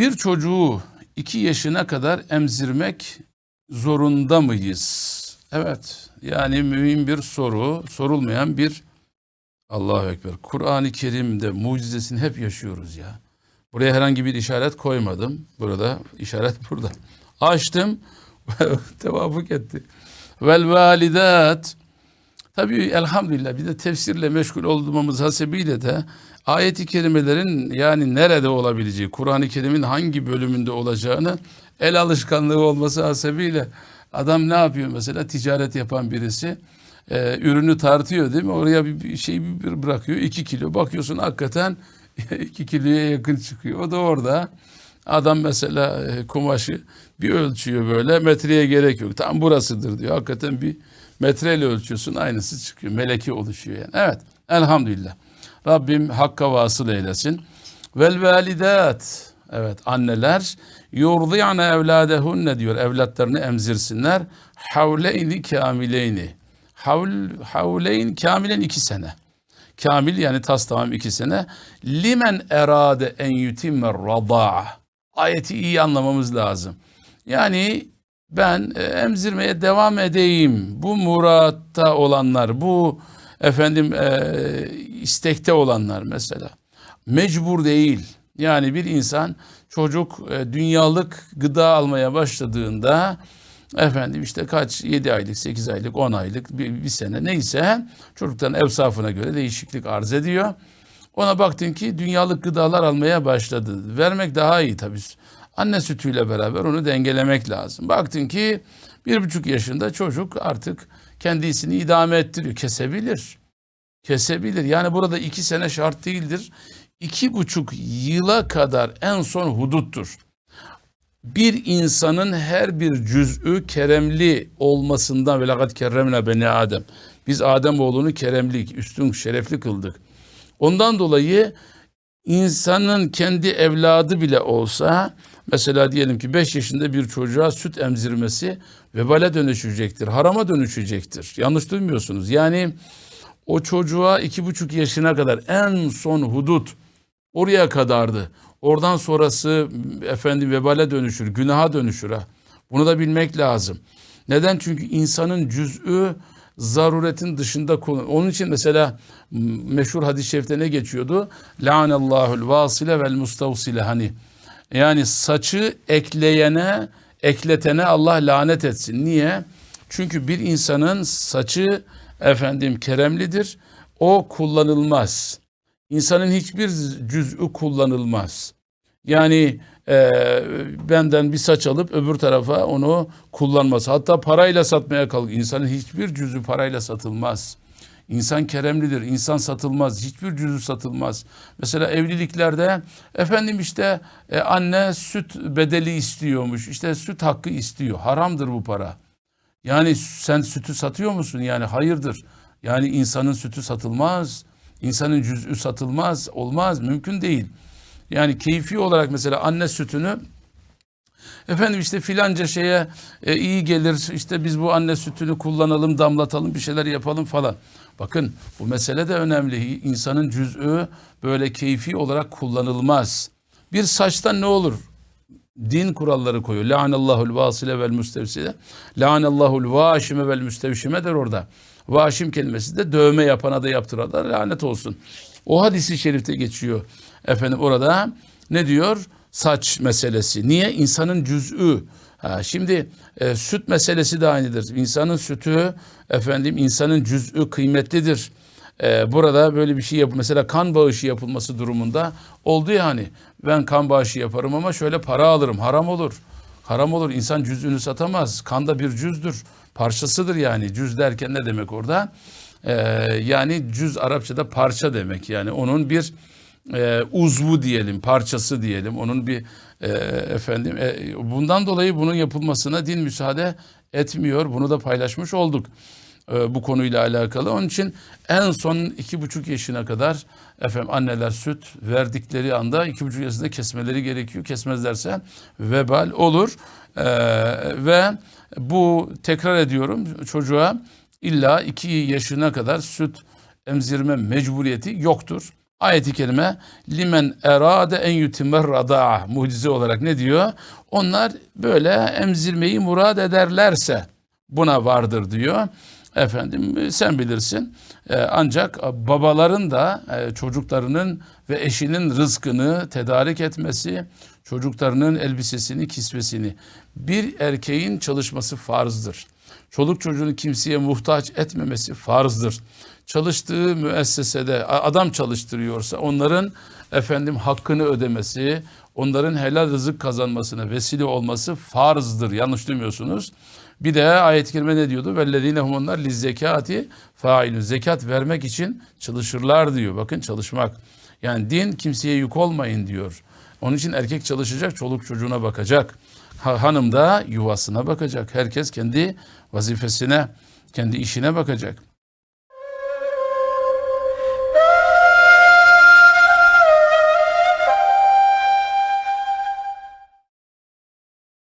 Bir çocuğu iki yaşına kadar emzirmek zorunda mıyız? Evet. Yani mühim bir soru, sorulmayan bir Allahu Ekber. Kur'an-ı Kerim'de mucizesini hep yaşıyoruz ya. Buraya herhangi bir işaret koymadım. Burada işaret burada. Açtım. Tevafuk etti. Vel validat. Tabii elhamdülillah bir de tefsirle meşgul olduğumuz hasebiyle de ayeti kerimelerin yani nerede olabileceği, Kur'an-ı Kerim'in hangi bölümünde olacağını el alışkanlığı olması hasebiyle adam ne yapıyor mesela ticaret yapan birisi e, ürünü tartıyor değil mi? Oraya bir, bir şey bir bırakıyor iki kilo bakıyorsun hakikaten iki kiloya yakın çıkıyor. O da orada adam mesela e, kumaşı bir ölçüyor böyle metreye gerek yok. Tam burasıdır diyor. Hakikaten bir metreyle ölçüyorsun aynısı çıkıyor. Meleki oluşuyor yani. Evet elhamdülillah. Rabbim hakka vasıl eylesin. Vel validat. Evet anneler yurdiyane evladehunne diyor. Evlatlarını emzirsinler. Havleyni kamileyni. Havl, havleyn kamilen iki sene. Kamil yani tas tamam iki sene. Limen erade en yutimme radaa. Ayeti iyi anlamamız lazım. Yani ben e, emzirmeye devam edeyim. Bu muratta olanlar, bu efendim e, istekte olanlar mesela. Mecbur değil. Yani bir insan çocuk e, dünyalık gıda almaya başladığında efendim işte kaç 7 aylık, 8 aylık, 10 aylık bir, bir sene neyse çocukların evsafına göre değişiklik arz ediyor. Ona baktın ki dünyalık gıdalar almaya başladı. Vermek daha iyi tabii. Anne sütüyle beraber onu dengelemek lazım. Baktın ki bir buçuk yaşında çocuk artık kendisini idame ettiriyor. Kesebilir. Kesebilir. Yani burada iki sene şart değildir. İki buçuk yıla kadar en son huduttur. Bir insanın her bir cüz'ü keremli olmasından ve lakat kerremne beni Adem. Biz Adem oğlunu keremli, üstün, şerefli kıldık. Ondan dolayı insanın kendi evladı bile olsa mesela diyelim ki 5 yaşında bir çocuğa süt emzirmesi vebale dönüşecektir, harama dönüşecektir. Yanlış duymuyorsunuz. Yani o çocuğa iki buçuk yaşına kadar en son hudut oraya kadardı. Oradan sonrası efendim vebale dönüşür, günaha dönüşür ha. Bunu da bilmek lazım. Neden? Çünkü insanın cüz'ü zaruretin dışında kullan. Onun için mesela meşhur hadis-i şerifte ne geçiyordu? La'anallahul vasile vel mustavsile hani. Yani saçı ekleyene, ekletene Allah lanet etsin. Niye? Çünkü bir insanın saçı efendim keremlidir. O kullanılmaz. İnsanın hiçbir cüz'ü kullanılmaz. Yani e, benden bir saç alıp öbür tarafa onu kullanması. Hatta parayla satmaya kalk. İnsanın hiçbir cüzü parayla satılmaz. İnsan keremlidir. İnsan satılmaz. Hiçbir cüzü satılmaz. Mesela evliliklerde efendim işte e, anne süt bedeli istiyormuş. İşte süt hakkı istiyor. Haramdır bu para. Yani sen sütü satıyor musun? Yani hayırdır. Yani insanın sütü satılmaz. İnsanın cüz'ü satılmaz. Olmaz. Mümkün değil. Yani keyfi olarak mesela anne sütünü efendim işte filanca şeye e, iyi gelir işte biz bu anne sütünü kullanalım damlatalım bir şeyler yapalım falan. Bakın bu mesele de önemli. İnsanın cüz'ü böyle keyfi olarak kullanılmaz. Bir saçtan ne olur? Din kuralları koyuyor. La'anallahul vasile vel müstevsile. La'anallahul vaşime vel müstevşime der orada. Vaşim kelimesi de dövme yapana da yaptırana da lanet olsun. O hadisi şerifte geçiyor. Efendim orada ne diyor? Saç meselesi. Niye? İnsanın cüz'ü. Ha, şimdi e, süt meselesi de aynıdır. İnsanın sütü efendim insanın cüz'ü kıymetlidir. E, burada böyle bir şey yap mesela kan bağışı yapılması durumunda oldu ya hani ben kan bağışı yaparım ama şöyle para alırım haram olur. Haram olur insan cüz'ünü satamaz. Kan da bir cüzdür. Parçasıdır yani. Cüz derken ne demek orada? E, yani cüz Arapçada parça demek. Yani onun bir e, uzvu diyelim, parçası diyelim. Onun bir e, efendim e, bundan dolayı bunun yapılmasına din müsaade etmiyor. Bunu da paylaşmış olduk e, bu konuyla alakalı. Onun için en son iki buçuk yaşına kadar efendim anneler süt verdikleri anda iki buçuk yaşında kesmeleri gerekiyor. Kesmezlerse vebal olur e, ve bu tekrar ediyorum çocuğa illa iki yaşına kadar süt emzirme mecburiyeti yoktur. Ayet-i kerime limen erade en yutimmer radaa mucize olarak ne diyor? Onlar böyle emzirmeyi murad ederlerse buna vardır diyor. Efendim sen bilirsin. Ee, ancak babaların da e, çocuklarının ve eşinin rızkını tedarik etmesi, çocuklarının elbisesini, kisvesini bir erkeğin çalışması farzdır. Çoluk çocuğunu kimseye muhtaç etmemesi farzdır. Çalıştığı müessesede adam çalıştırıyorsa onların efendim hakkını ödemesi, onların helal rızık kazanmasına vesile olması farzdır. Yanlış demiyorsunuz. Bir de ayet-i kerime ne diyordu? Vellezine hum onlar lizzekati failun. Zekat vermek için çalışırlar diyor. Bakın çalışmak. Yani din kimseye yük olmayın diyor. Onun için erkek çalışacak, çoluk çocuğuna bakacak. Ha- hanım da yuvasına bakacak. Herkes kendi vazifesine, kendi işine bakacak.